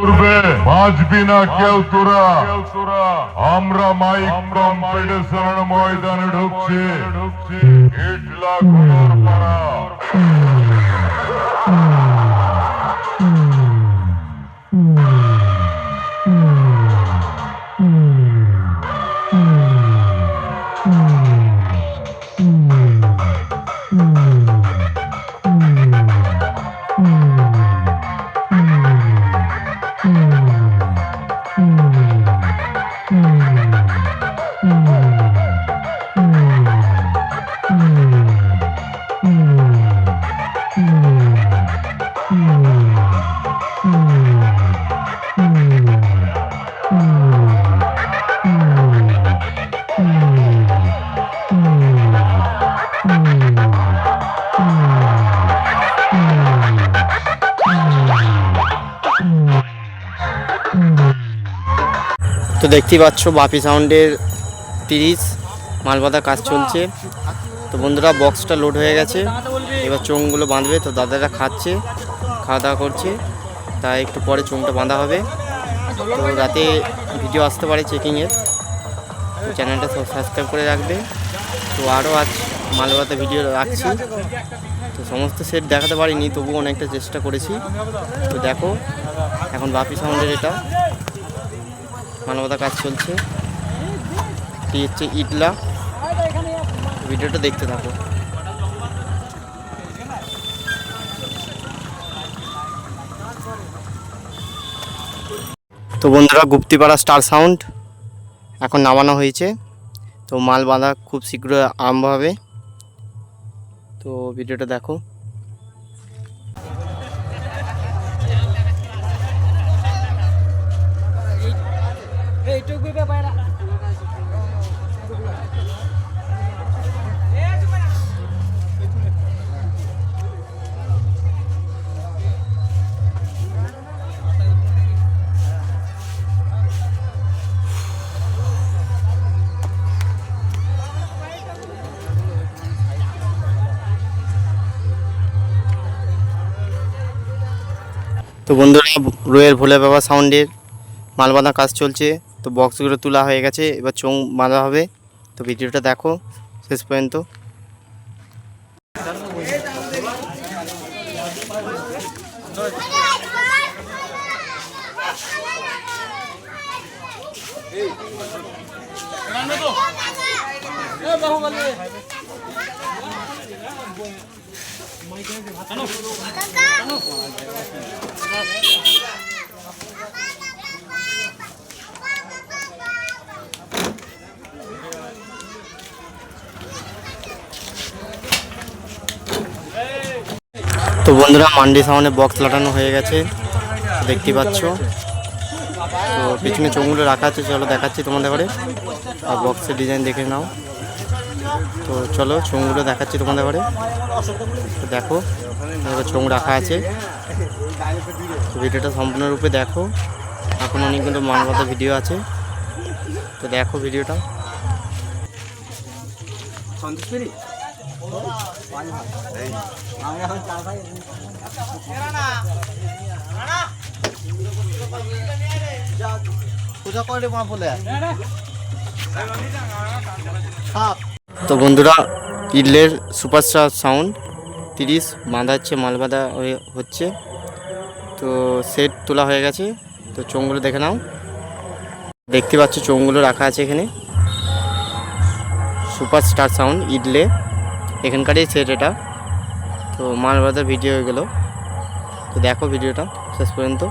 করবে। বাঁচবি না কেউ তোরা। আমরা মাইক কম্পিটিশনের ময়দানে ঢুকছি। ইটলা পাড়া তো দেখতেই পাচ্ছ, বাপি সাউন্ডের তিরিশ মালবাদা কাজ চলছে। তো বন্ধুরা বক্সটা লোড হয়ে গেছে। এবার চোঙগুলো বাঁধবে, তো দাদারা খাচ্ছে খাওয়া দাওয়া করছে। তাই একটু পরে চোঙটা বাঁধা হবে। তো রাতে ভিডিও আসতে পারে চেকিংয়ের চ্যানেলটা সব সাবস্ক্রাইব করে রাখবে। তো আরও আজ মালবাদা ভিডিও রাখছি। তো সমস্ত সেট দেখাতে পারিনি, তবুও অনেকটা চেষ্টা করেছি। তো দেখো, এখন বাপি সাউন্ডের এটা। মানবতা কাজ চলছে। এটি হচ্ছে ইটলা ভিডিওটা দেখতে থাকো। তো বন্ধুরা, গুপ্তিপাড়া স্টার সাউন্ড এখন নামানো হয়েছে। তো মাল বাঁধা খুব শীঘ্র আরম্ভ হবে। তো ভিডিওটা দেখো। তো বন্ধুরা রোয়ের ভোলে বাবা সাউন্ডের মাল বাঁধা কাজ চলছে। তো বক্সগুলো তোলা হয়ে গেছে এবার চোং বাঁধা হবে। তো ভিডিওটা দেখো শেষ পর্যন্ত। তো বন্ধুরা মান্ডি সাউন্ডে বক্স লাটানো হয়ে গেছে, দেখতে পাচ্ছ। তো পিছনে চোঙগুলো রাখা আছে, চলো দেখাচ্ছি তোমাদের ঘরে। আর বক্সের ডিজাইন দেখে নাও। তো চলো চোঙগুলো দেখাচ্ছি তোমাদের ঘরে। দেখো চোঙ রাখা আছে। ভিডিওটা সম্পূর্ণরূপে দেখো। এখন অনেকগুলো মানবতা ভিডিও আছে। তো দেখো ভিডিওটা। তো বন্ধুরা, ইডলের সুপারস্টার সাউন্ড তিরিশ বাঁধাচ্ছে মাল বাঁধা হচ্ছে। তো সেট তোলা হয়ে গেছে, তো চোঙগুলো দেখে নাও। দেখতে পাচ্ছ চোঙগুলো রাখা আছে এখানে। সুপারস্টার সাউন্ড ইডলে। এখানকারই সেট এটা। তো মাল ভিডিও ভিডিও গেলো। তো দেখো ভিডিওটা শেষ পর্যন্ত।